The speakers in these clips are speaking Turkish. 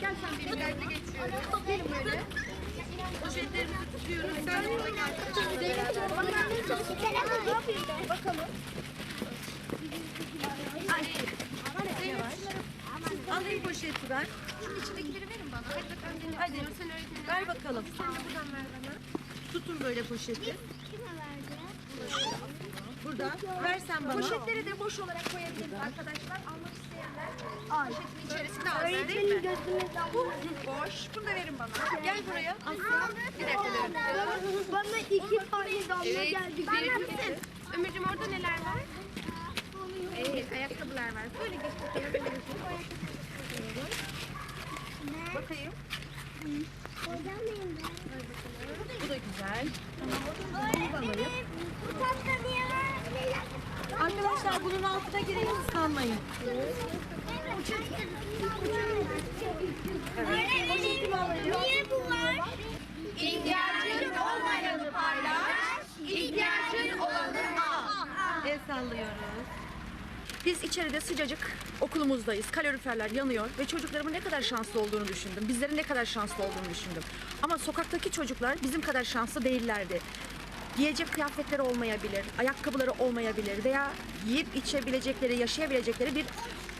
Gel sen benim yerine geçiyorum. Gelin böyle. Poşetlerimizi tutuyoruz. Sen orada gel. Bakalım. Alayım poşeti ver. Şunun içindekileri verin bana. Hadi bakalım. Hadi. Sen öğretmenim. Ver bakalım. Sen de buradan ver bana. Tutun böyle poşeti. Kim verdi? Buradan. Versen bana. Poşetleri de boş olarak koyabiliriz arkadaşlar. Almak isteyenler poşetin içerisinde alsın değil mi? Bu boş. Bunu da verin bana. Gel buraya. Bir dakika dur. Bana iki tane damla Evet. geldi. Verin. Ömürcüğüm orada neler var? Evet, ayakkabılar var. Böyle geç bakalım. Bakayım. Hocam benim Bu da güzel. Öğretmenim bu tatlı niye verdi? Bunun altına gireyim ıslanmayın. Niye bu var? İhtiyacın olmayanı paylaş, ihtiyacın olanı al. El sallıyoruz. Biz içeride sıcacık okulumuzdayız. Kaloriferler yanıyor ve çocuklarımın ne kadar şanslı olduğunu düşündüm. Bizlerin ne kadar şanslı olduğunu düşündüm. Ama sokaktaki çocuklar bizim kadar şanslı değillerdi. Giyecek kıyafetleri olmayabilir, ayakkabıları olmayabilir veya yiyip içebilecekleri, yaşayabilecekleri bir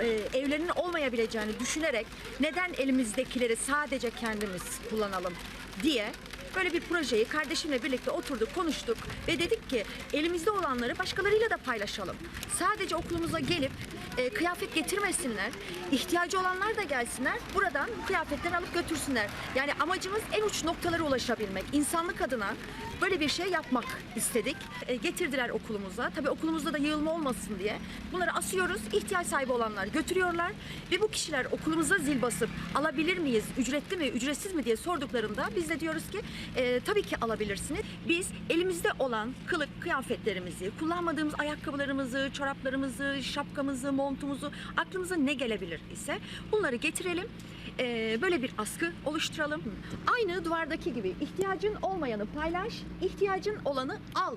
e, evlerinin olmayabileceğini düşünerek neden elimizdekileri sadece kendimiz kullanalım diye böyle bir projeyi kardeşimle birlikte oturduk, konuştuk ve dedik ki elimizde olanları başkalarıyla da paylaşalım. Sadece okulumuza gelip e, kıyafet getirmesinler, ihtiyacı olanlar da gelsinler, buradan bu kıyafetleri alıp götürsünler. Yani amacımız en uç noktalara ulaşabilmek, insanlık adına böyle bir şey yapmak istedik. E, getirdiler okulumuza. Tabii okulumuzda da yığılma olmasın diye. Bunları asıyoruz. ihtiyaç sahibi olanlar götürüyorlar. Ve bu kişiler okulumuza zil basıp alabilir miyiz, ücretli mi, ücretsiz mi diye sorduklarında biz de diyoruz ki e, tabii ki alabilirsiniz. Biz elimizde olan kılık kıyafetlerimizi, kullanmadığımız ayakkabılarımızı, çoraplarımızı, şapkamızı, montumuzu, aklımıza ne gelebilir ise bunları getirelim. E, böyle bir askı oluşturalım. Aynı duvardaki gibi ihtiyacın olmayanı paylaş, ihtiyacın olanı al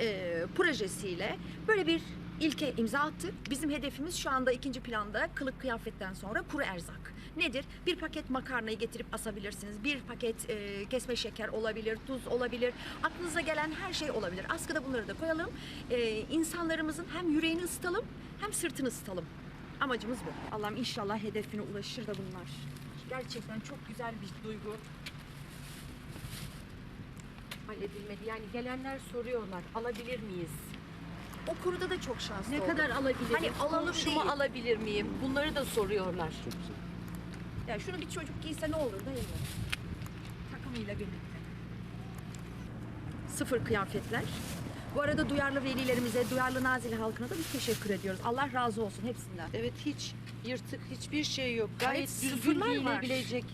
e, projesiyle böyle bir ilke imza attık. Bizim hedefimiz şu anda ikinci planda kılık kıyafetten sonra kuru erzak. Nedir? Bir paket makarnayı getirip asabilirsiniz. Bir paket e, kesme şeker olabilir, tuz olabilir. Aklınıza gelen her şey olabilir. Askıda bunları da koyalım. E, insanlarımızın hem yüreğini ısıtalım hem sırtını ısıtalım. Amacımız bu. Allah'ım inşallah hedefine ulaşır da bunlar. Gerçekten çok güzel bir duygu. halledilmedi. Yani gelenler soruyorlar alabilir miyiz? O konuda da çok şanslı Ne olduk. kadar alabiliriz? Hani alalım Komşumu değil. alabilir miyim? Bunları da soruyorlar. Ya şunu bir çocuk giyse ne olur değil mi? Takımıyla birlikte. Sıfır kıyafetler. Bu arada duyarlı velilerimize, duyarlı Nazilli halkına da bir teşekkür ediyoruz. Allah razı olsun hepsinden. Evet hiç yırtık hiçbir şey yok. Gayet Evet, düzgün sıfırlar var. giyilebilecek